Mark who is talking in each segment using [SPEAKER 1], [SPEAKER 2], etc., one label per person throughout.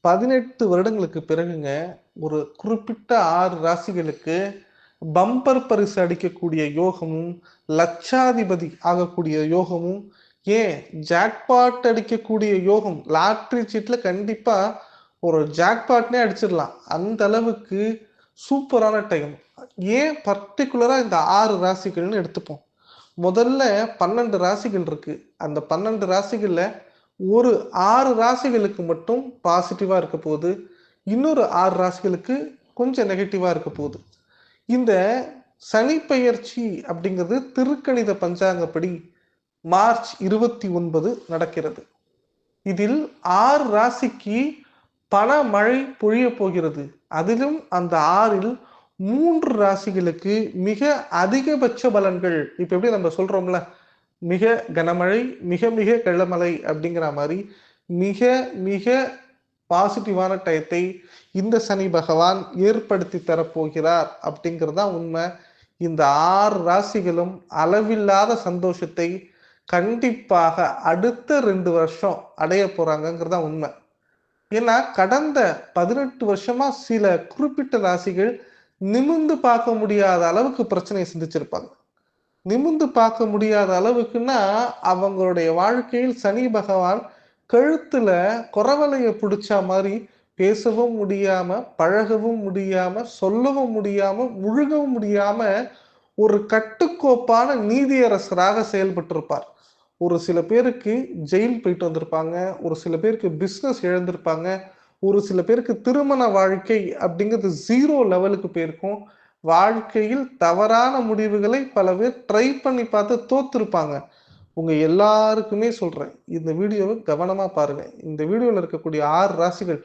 [SPEAKER 1] பதினெட்டு வருடங்களுக்கு பிறகுங்க ஒரு குறிப்பிட்ட ஆறு ராசிகளுக்கு பம்பர் பரிசு அடிக்கக்கூடிய யோகமும் லட்சாதிபதி ஆகக்கூடிய யோகமும் ஏன் ஜாக்பாட் அடிக்கக்கூடிய யோகம்? லாட்ரி சீட்டில் கண்டிப்பாக ஒரு ஜாக்பாட்னே அடிச்சிடலாம். அந்த அளவுக்கு சூப்பரான டைம் ஏன் பர்டிகுலராக இந்த ஆறு ராசிகள்னு எடுத்துப்போம். முதல்ல பன்னெண்டு ராசிகள் இருக்கு. அந்த பன்னெண்டு ராசிகளில் ஒரு ஆறு ராசிகளுக்கு மட்டும் பாசிட்டிவாக இருக்க போகுது. இன்னொரு ஆறு ராசிகளுக்கு கொஞ்சம் நெகட்டிவாக இருக்க போகுது. இந்த சனி பெயர்ச்சி அப்படிங்கிறது திருக்கணித பஞ்சாங்கப்படி மார்ச் இருபத்தி ஒன்பது நடக்கிறது. இதில் ஆறு ராசிக்கு பண மழை பொழிய போகிறது. அதிலும் அந்த ஆறில் மூன்று ராசிகளுக்கு மிக அதிகபட்ச பலன்கள். இப்போ எப்படி நம்ம சொல்றோம்ல? மிக கனமழை மிக மிக கள்ளமழை அப்படிங்கிற மாதிரி மிக மிக பாசிட்டிவான டயத்தை இந்த சனி பகவான் ஏற்படுத்தி தரப்போகிறார் அப்படிங்கிறது தான் உண்மை. இந்த ஆறு ராசிகளும் அளவில்லாத சந்தோஷத்தை கண்டிப்பாக அடுத்த ரெண்டு வருஷம் அடைய போறாங்கிறது தான் உண்மை. ஏன்னா கடந்த பதினெட்டு வருஷமா சில குறிப்பிட்ட ராசிகள் நிமிந்து பார்க்க முடியாத அளவுக்கு பிரச்சனையை சந்திச்சிருப்பாங்க. நிமிந்து பார்க்க முடியாத அளவுக்குன்னா அவங்களுடைய வாழ்க்கையில் சனி பகவான் கழுத்துல குறவலைய பிடிச்ச மாதிரி பேசவும் முடியாம பழகவும் முடியாம சொல்லவும் முடியாம முழுகவும் முடியாம ஒரு கட்டுக்கோப்பான நீதியரசராக செயல்பட்டிருப்பார். ஒரு சில பேருக்கு ஜெயில் போயிட்டு வந்திருப்பாங்க ஒரு சில பேருக்கு பிஸ்னஸ் இழந்திருப்பாங்க ஒரு சில பேருக்கு திருமண வாழ்க்கை அப்படிங்கிறது ஜீரோ லெவலுக்கு போயிருக்கும். வாழ்க்கையில் தவறான முடிவுகளை பல பேர் ட்ரை பண்ணி பார்த்து தோத்துருப்பாங்க. உங்க எல்லாருக்குமே சொல்றேன் இந்த வீடியோவை கவனமா பாருங்க. இந்த வீடியோவில் இருக்கக்கூடிய ஆறு ராசிகள்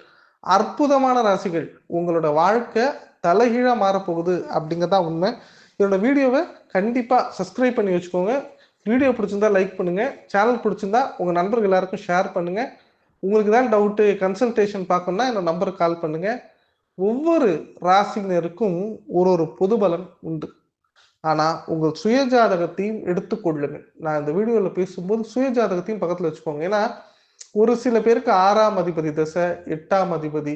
[SPEAKER 1] அற்புதமான ராசிகள் உங்களோட வாழ்க்கை தலைகீழா மாறப்போகுது அப்படிங்கிறதா உண்மை. என்னோட வீடியோவை கண்டிப்பா சப்ஸ்கிரைப் பண்ணி வச்சுக்கோங்க. வீடியோ பிடிச்சிருந்தா லைக் பண்ணுங்க. சேனல் பிடிச்சிருந்தா உங்க நண்பர்கள் எல்லாருக்கும் ஷேர் பண்ணுங்க. உங்களுக்கு தான் டவுட்டு கன்சல்டேஷன் பார்க்கணும்னா என்னோட நம்பருக்கு கால் பண்ணுங்க. ஒவ்வொரு ராசினருக்கும் ஒரு ஒரு பொது பலன் உண்டு. ஆனா உங்கள் சுயஜாதகத்தையும் எடுத்துக்கொள்ளுங்கள் நான் இந்த வீடியோவில் பேசும்போது சுயஜாதகத்தையும் பக்கத்தில் வச்சுக்கோங்க. ஏன்னா ஒரு சில பேருக்கு ஆறாம் அதிபதி தசை எட்டாம் அதிபதி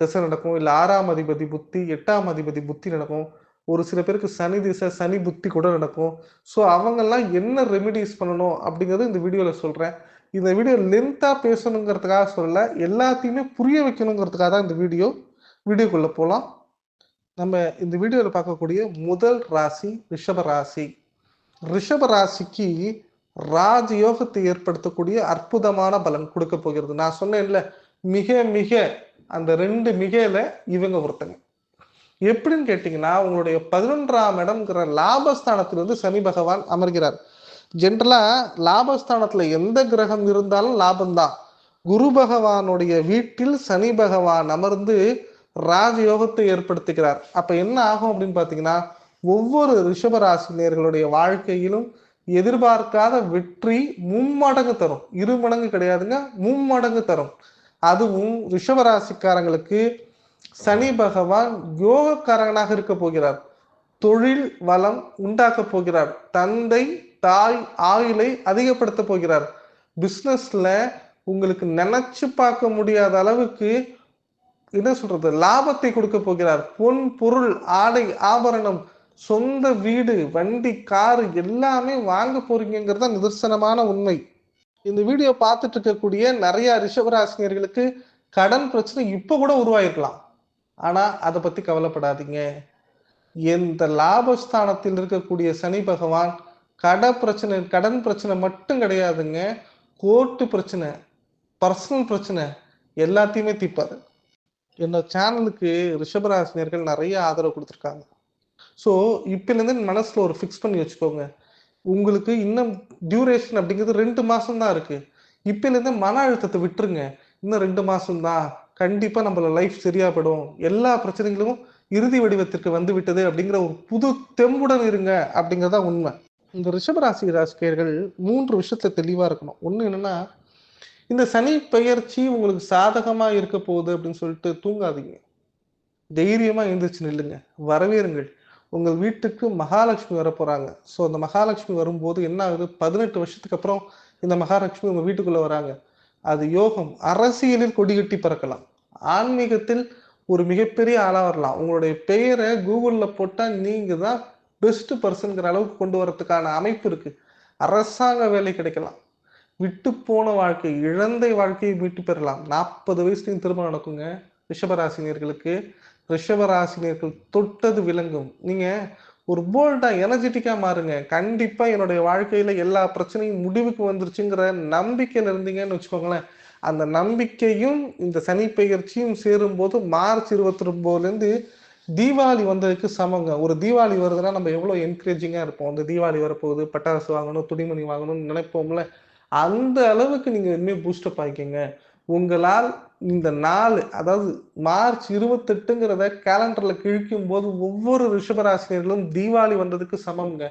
[SPEAKER 1] தசை நடக்கும். இல்லை ஆறாம் அதிபதி புத்தி எட்டாம் அதிபதி புத்தி நடக்கும். ஒரு சில பேருக்கு சனி திசை சனி புத்தி கூட நடக்கும். ஸோ அவங்கெல்லாம் என்ன ரெமிடிஸ் பண்ணணும் அப்படிங்கிறது இந்த வீடியோவில் சொல்கிறேன் இந்த வீடியோ லென்த்தாக பேசணுங்கிறதுக்காக சொல்லல எல்லாத்தையுமே புரிய வைக்கணுங்கிறதுக்காக தான் இந்த வீடியோ வீடியோக்குள்ளே போகலாம் நம்ம இந்த வீடியோவில் பார்க்கக்கூடிய முதல் ராசி ரிஷப ராசி. ரிஷப ராசிக்கு ராஜயோகத்தை ஏற்படுத்தக்கூடிய அற்புதமான பலன் கொடுக்க போகிறது. நான் சொன்னேன்ல மிக மிக அந்த ரெண்டு மிகையில இவங்க ஒருத்தங்க. எப்படின்னு கேட்டீங்கன்னா உங்களுடைய பதினொன்றாம் இடம்ங்கிற லாபஸ்தானத்திலிருந்து சனி பகவான் அமர்கிறார். ஜென்ரலா லாபஸ்தானத்துல எந்த கிரகம் இருந்தாலும் லாபம்தான். குரு பகவானுடைய வீட்டில் சனி பகவான் அமர்ந்து ராஜயோகத்தை ஏற்படுத்துகிறார். அப்ப என்ன ஆகும் அப்படின்னு பாத்தீங்கன்னா ஒவ்வொரு ரிஷபராசினியர்களுடைய வாழ்க்கையிலும் எதிர்பார்க்காத வெற்றி மும்மடங்கு தரும். இரு மடங்கு கிடையாதுங்க மும்மடங்கு தரும். அதுவும் ரிஷபராசிக்காரங்களுக்கு சனி பகவான் யோகக்காரகனாக இருக்க போகிறார். தொழில் வளம் உண்டாக்க போகிறார். தந்தை தாய் ஆயுளை அதிகப்படுத்த போகிறார். பிசினஸ்ல உங்களுக்கு நினைச்சு பார்க்க முடியாத அளவுக்கு என்ன சொல்றது? லாபத்தை கொடுக்க போகிறார். பொன் பொருள் ஆடை ஆபரணம் சொந்த வீடு வண்டி காரு எல்லாமே வாங்க போறீங்கிறது நிதர்சனமான உண்மை. இந்த வீடியோ பார்த்துட்டு இருக்கக்கூடிய நிறைய ரிஷபராசினியர்களுக்கு கடன் பிரச்சனை இப்ப கூட உருவாயிருக்கலாம். ஆனா அதை பத்தி கவலைப்படாதீங்க. எந்த லாபஸ்தானத்தில் இருக்கக்கூடிய சனி பகவான் கட பிரச்சனை கடன் பிரச்சனை மட்டும் கிடையாதுங்க. கோர்ட்டு பிரச்சனை பர்சனல் பிரச்சனை எல்லாத்தையுமே தீப்பாரு என்னோட சேனலுக்கு ரிஷபராசினியர்கள் நிறைய ஆதரவு கொடுத்துருக்காங்க. ஸோ இப்போலேருந்து மனசில் ஒரு ஃபிக்ஸ் பண்ணி வச்சுக்கோங்க. உங்களுக்கு இன்னும் டியூரேஷன் அப்படிங்கிறது ரெண்டு மாதம்தான் தான் இருக்கு. மன அழுத்தத்தை விட்டுருங்க. இன்னும் ரெண்டு மாசம் தான். கண்டிப்பா நம்மள லைஃப் சரியாப்படும் எல்லா பிரச்சனைகளும் இறுதி வடிவத்திற்கு வந்து விட்டது அப்படிங்கிற ஒரு புது தெம்புடன் இருங்க அப்படிங்கிறதா உண்மை. இந்த ரிஷபராசி ராசிக்கியர்கள் மூன்று விஷயத்துல தெளிவாக இருக்கணும். ஒன்று என்னென்னா இந்த சனி பெயர்ச்சி உங்களுக்கு சாதகமா இருக்க போகுது அப்படின்னு சொல்லிட்டு தூங்காதீங்க. தைரியமா எழுந்திரிச்சு நில்லுங்க. வரவேறுங்கள். உங்கள் வீட்டுக்கு மகாலட்சுமி வர போறாங்க ஸோ அந்த மகாலட்சுமி வரும்போது என்ன ஆகுது? பதினெட்டு வருஷத்துக்கு அப்புறம் இந்த மகாலட்சுமி உங்க வீட்டுக்குள்ள வராங்க. அது யோகம். அரசியலில் கொடிகட்டி பறக்கலாம். ஆன்மீகத்தில் ஒரு மிகப்பெரிய ஆளாக வரலாம். உங்களுடைய பெயரை கூகுளில் போட்டால் நீங்கள் தான் பெஸ்ட் பர்சன்கிற அளவுக்கு கொண்டு வரதுக்கான அமைப்பு இருக்கு. அரசாங்க வேலை கிடைக்கலாம். விட்டு போன வாழ்க்கை இழந்த வாழ்க்கையை மீட்டு பெறலாம். நாற்பது வயசுலையும் திருமணம் நடக்குங்க. ரிஷபராசினியர்களுக்கு ரிஷபராசினியர்கள் தொட்டது விளங்கும். நீங்க ஒரு போல்டா எனர்ஜெட்டிக்கா மாறுங்க. கண்டிப்பா என்னுடைய வாழ்க்கையில எல்லா பிரச்சனையும் முடிவுக்கு வந்துருச்சுங்கிற நம்பிக்கையில் இருந்தீங்கன்னு வச்சுக்கோங்களேன். அந்த நம்பிக்கையும் இந்த சனி பெயர்ச்சியும் சேரும்போது மார்ச் இருபத்தி ஒன்பதுல தீபாவளி வந்ததுக்கு சமங்க. ஒரு தீபாவளி வருதுன்னா நம்ம எவ்வளவு என்கரேஜிங்கா இருப்போம். அந்த தீபாவளி வரப்போகுது பட்டாசு வாங்கணும் துணிமணி வாங்கணும்னு நினைப்போம்ல. அந்த அளவுக்கு நீங்க இனிமேல் பூஸ்டப் ஆகிக்கங்க உங்களால் இந்த நாலு அதாவது மார்ச் இருபத்தெட்டுங்கிறத கேலண்டர்ல கிழிக்கும் போது ஒவ்வொரு ரிஷபராசினியர்களும் தீபாவளி வந்ததுக்கு சமம்ங்க.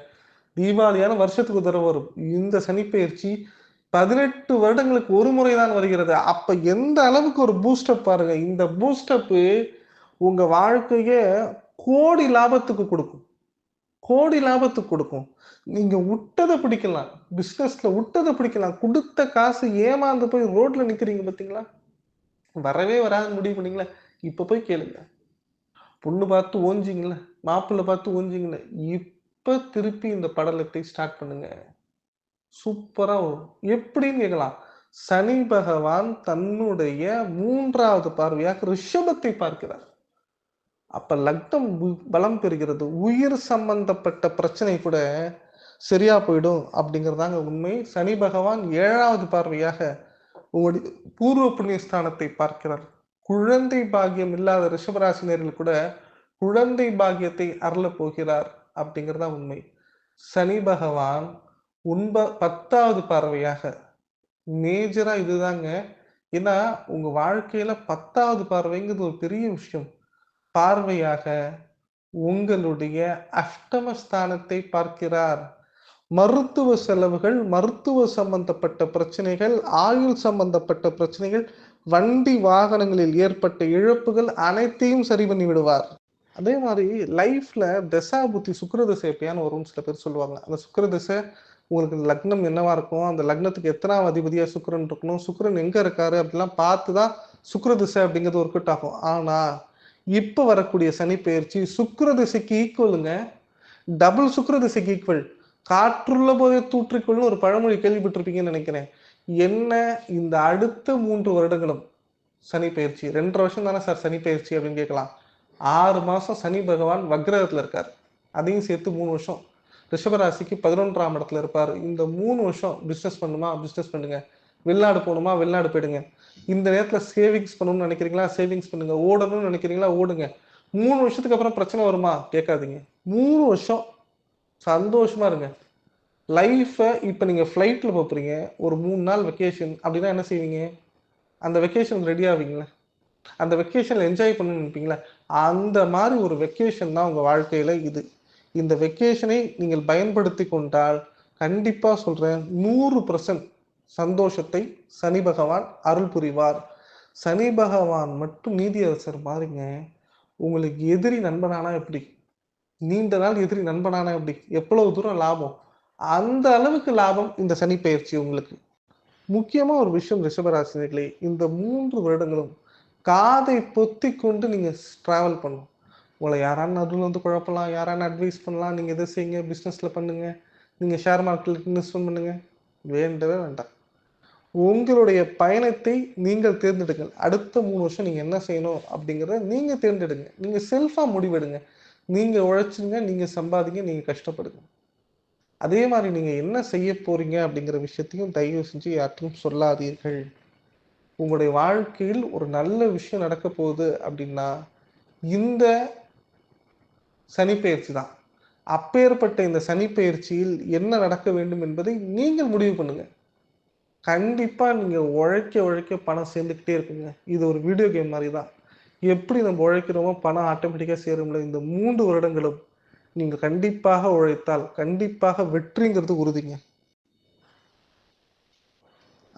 [SPEAKER 1] தீபாவளியான வருஷத்துக்கு தடவை வரும். இந்த சனிப்பெயர்ச்சி பதினெட்டு வருடங்களுக்கு ஒரு முறை தான் வருகிறது. அப்ப எந்த அளவுக்கு ஒரு பூஸ்டப் பாருங்க. இந்த பூஸ்டப்பு உங்க வாழ்க்கைய கோடி லாபத்துக்கு கொடுக்கும். கோடி லாபத்துக்கு கொடுக்கும். நீங்க விட்டதை பிடிக்கலாம். பிசினஸ்ல விட்டதை பிடிக்கலாம். கொடுத்த காசு ஏமாந்து போய் ரோட்ல நிக்கிறீங்க பாத்தீங்களா? வரவே வராது முடிவு பண்ணீங்களா? இப்ப போய் கேளுங்க. பொண்ணு பார்த்து ஓஞ்சிங்களா மாப்பிள்ளை பார்த்து ஓஞ்சிங்களா இப்ப திருப்பி இந்த படலத்தை ஸ்டார்ட் பண்ணுங்க. சூப்பரா வரும். எப்படின்னு கேட்கலாம். சனி பகவான் தன்னுடைய மூன்றாவது பார்வையாக ரிஷபத்தை பார்க்கிறார். அப்ப லக்னம் பலம் பெறுகிறது. உயிர் சம்பந்தப்பட்ட பிரச்சனை கூட சரியா போயிடும் அப்படிங்கிறதாங்க உண்மை. சனி பகவான் ஏழாவது பார்வையாக உங்களுடைய பூர்வ புண்ணிய ஸ்தானத்தை பார்க்கிறார். குழந்தை பாகியம் இல்லாத ரிஷபராசினியர்கள் கூட குழந்தை பாகியத்தை அருளப் போகிறார் அப்படிங்கிறதா உண்மை. சனி பகவான் உண்ப பத்தாவது பார்வையாக மேஜரா இதுதாங்க. ஏன்னா உங்க வாழ்க்கையில பத்தாவது பார்வைங்கிறது ஒரு பெரிய விஷயம். பார்வையாக உங்களுடைய அஷ்டமஸ்தானத்தை பார்க்கிறார். மருத்துவ செலவுகள் மருத்துவ சம்பந்தப்பட்ட பிரச்சனைகள் ஆயுள் சம்பந்தப்பட்ட பிரச்சனைகள் வண்டி வாகனங்களில் ஏற்பட்ட இழப்புகள் அனைத்தையும் சரி பண்ணி விடுவார். அதே மாதிரி லைஃப்ல தசா புத்தி சுக்கரதிசை எப்பயான்னு வரும்னு சில பேர் சொல்லுவாங்க. அந்த சுக்கரதிசை உங்களுக்கு லக்னம் என்னவா இருக்கும்? அந்த லக்னத்துக்கு எத்தனாம் அதிபதியா சுக்கிரன் இருக்கணும்? சுக்கிரன் எங்க இருக்காரு? அப்படிலாம் பார்த்து தான் சுக்கரதிசை அப்படிங்கிறது ஒர்க் அவுட் ஆகும். ஆனா இப்ப வரக்கூடிய சனி பெயர்ச்சி சுக்கிரதிசைக்கு ஈக்குவலுங்க டபுள் சுக்கிரதிசைக்கு ஈக்குவல் காற்றுள்ள போதே தூற்றிக்கொள்ளும் ஒரு பழமொழி கேள்விப்பட்டிருப்பீங்கன்னு நினைக்கிறேன். என்ன இந்த அடுத்த மூன்று வருடங்களும் சனி பயிற்சி ரெண்டரை வருஷம் தானே சார் சனி பயிற்சி அப்படின்னு கேட்கலாம். ஆறு மாசம் சனி பகவான் வக்ரகத்துல இருக்கார். அதையும் சேர்த்து மூணு வருஷம். ரிஷபராசிக்கு பதினொன்றாம் இடத்துல இருப்பார். இந்த மூணு வருஷம் பிஸ்னஸ் பண்ணுமா? பிஸ்னஸ் பண்ணுங்க. வெளிநாடு போகணுமா? வெளிநாடு போயிடுங்க. இந்த நேரத்தில் சேவிங்ஸ் பண்ணணும்னு நினைக்கிறீங்களா? சேவிங்ஸ் பண்ணுங்க. ஓடணும்னு நினைக்கிறீங்களா? ஓடுங்க. மூணு வருஷத்துக்கு அப்புறம் பிரச்சனை வருமா? கேட்காதீங்க. மூணு வருஷம் சந்தோஷமா இருங்க. லைஃப்பை இப்போ நீங்கள் ஃப்ளைட்டில் போறீங்க. ஒரு மூணு நாள் வெக்கேஷன் அப்படின்னா என்ன செய்வீங்க? அந்த வெக்கேஷன் ரெடி ஆவீங்களா? அந்த வெக்கேஷனில் என்ஜாய் பண்ணணும்னு நினைப்பீங்களா? அந்த மாதிரி ஒரு வெக்கேஷன் தான் உங்கள் வாழ்க்கையில் இது. இந்த வெக்கேஷனை நீங்கள் பயன்படுத்தி கொண்டால் கண்டிப்பாக சொல்கிறேன் நூறு பர்சன்ட் சந்தோஷத்தை சனி பகவான் அருள் புரிவார். சனி பகவான் மட்டும் நீதியரசர் பாருங்க உங்களுக்கு எதிரி நண்பனானா எப்படி? நீண்ட நாள் எதிரி நண்பனானா எப்படி? எவ்வளவு தூரம் லாபம்? அந்த அளவுக்கு லாபம் இந்த சனி பயிற்சி உங்களுக்கு. முக்கியமா ஒரு விஷயம் ரிஷபராசினிகளே இந்த மூன்று வருடங்களும் காதை பொத்தி கொண்டு நீங்க டிராவல் பண்ணணும். உங்களை யாரான நடுவில் வந்து குழப்பலாம் யாரான அட்வைஸ் பண்ணலாம் நீங்க எதை செய்யுங்க பிசினஸ்ல பண்ணுங்க நீங்க ஷேர் மார்க்கெட்ல இன்வெஸ்ட்மெண்ட் பண்ணுங்க. வேண்டவே வேண்டாம். உங்களுடைய பயணத்தை நீங்கள் தேர்ந்தெடுங்கள். அடுத்த மூணு வருஷம் நீங்கள் என்ன செய்யணும் அப்படிங்கிறத நீங்கள் தேர்ந்தெடுங்க. நீங்கள் செல்ஃபாக முடிவெடுங்க. நீங்கள் உழைச்சிங்க நீங்கள் சம்பாதிங்க நீங்கள் கஷ்டப்படுங்க. அதே மாதிரி நீங்கள் என்ன செய்ய போகிறீங்க அப்படிங்கிற விஷயத்தையும் தயவு செஞ்சு யார்ட்டும் சொல்லாதீர்கள். உங்களுடைய வாழ்க்கையில் ஒரு நல்ல விஷயம் நடக்க போகுது அப்படின்னா இந்த சனிப்பெயர்ச்சி தான். அப்பேற்பட்ட இந்த சனிப்பெயர்ச்சியில் என்ன நடக்க வேண்டும் என்பதை நீங்கள் முடிவு பண்ணுங்கள் கண்டிப்பாக நீங்கள் உழைக்க உழைக்க பணம் சேர்ந்துக்கிட்டே இருக்குங்க. இது ஒரு வீடியோ கேம் மாதிரி தான் எப்படி நம்ம உழைக்கிறோமோ பணம் ஆட்டோமேட்டிக்காக சேரும்ல இந்த மூன்று வருடங்களும் நீங்கள் கண்டிப்பாக உழைத்தால் கண்டிப்பாக வெற்றிங்கிறது உறுதிங்க.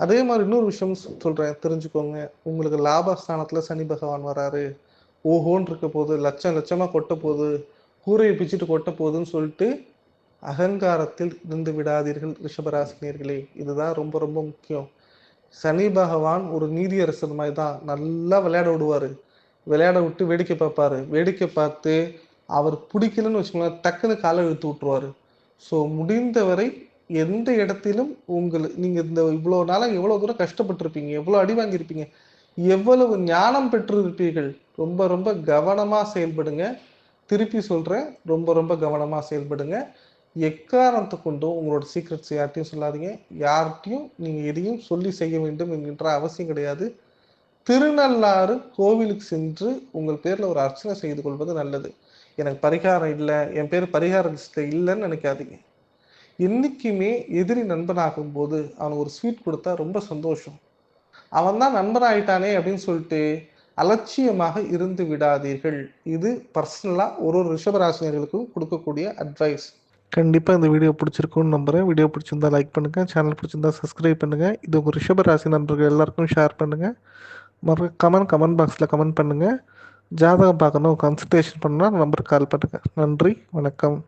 [SPEAKER 1] அதே மாதிரி இன்னொரு விஷயம் சொல்கிறேன் தெரிஞ்சுக்கோங்க. உங்களுக்கு லாபஸ்தானத்தில் சனி பகவான் வராரு. ஓஹோன்னு இருக்க போது லட்சம் லட்சமாக கொட்ட போகுது கூரையை பிச்சுட்டு கொட்ட போகுதுன்னு சொல்லிட்டு அகங்காரத்தில் இருந்து விடாதீர்கள் ரிஷபராசினியர்களே. இதுதான் ரொம்ப ரொம்ப முக்கியம். சனி பகவான் ஒரு நீதியரசர் மாதிரி தான். நல்லா விளையாட விடுவார். விளையாட விட்டு வேடிக்கை பார்ப்பாரு. வேடிக்கை பார்த்து அவர் பிடிக்கலன்னு வச்சுக்கோங்களேன் டக்குன்னு காலை இழுத்து விட்டுருவார். ஸோ முடிந்தவரை எந்த இடத்திலும் உங்கள் நீங்கள் இந்த இவ்வளோ நாளாக எவ்வளோ தூரம் கஷ்டப்பட்டிருப்பீங்க எவ்வளோ அடி வாங்கியிருப்பீங்க எவ்வளவு ஞானம் பெற்றிருப்பீர்கள் ரொம்ப ரொம்ப கவனமாக செயல்படுங்க. திருப்பி சொல்கிறேன் ரொம்ப ரொம்ப கவனமாக செயல்படுங்க. எக்காரணத்தை கொண்டும் உங்களோட சீக்ரெட்ஸ் யார்ட்டையும் சொல்லாதீங்க. யார்கிட்டையும் நீங்கள் எதையும் சொல்லி செய்ய வேண்டும் என்கின்ற அவசியம் கிடையாது. திருநள்ளாறு கோவிலுக்கு சென்று உங்கள் பேரில் ஒரு அர்ச்சனை செய்து கொள்வது நல்லது. எனக்கு பரிகாரம் இல்லை என் பேர் பரிகார லிஸ்ட்டில் இல்லைன்னு நினைக்காதீங்க. என்றைக்குமே எதிரி நண்பனாகும் போது அவனுக்கு ஒரு ஸ்வீட் கொடுத்தா ரொம்ப சந்தோஷம். அவன் தான் நண்பனாயிட்டானே அப்படின்னு சொல்லிட்டு அலட்சியமாக இருந்து விடாதீர்கள். இது பர்சனலாக ஒரு ஒரு ரிஷபராசினியர்களுக்கும் கொடுக்கக்கூடிய அட்வைஸ் கண்டிப்பாக இந்த வீடியோ பிடிச்சிருக்கும்னு நம்புகிறேன் வீடியோ பிடிச்சிருந்தா லைக் பண்ணுங்கள் சேனல் பிடிச்சிருந்தா சப்ஸ்கிரைப் பண்ணுங்கள் இது உங்கள் ரிஷபராசி நண்பர்கள் எல்லாருக்கும் ஷேர் பண்ணுங்கள் மறு கமெண்ட் கமெண்ட் பாக்ஸில் கமெண்ட் பண்ணுங்கள் ஜாதகம் பார்க்கணும். கன்சல்டேஷன் பண்ணால் நம்பருக்கு கால் பண்ணுங்கள் நன்றி. வணக்கம்.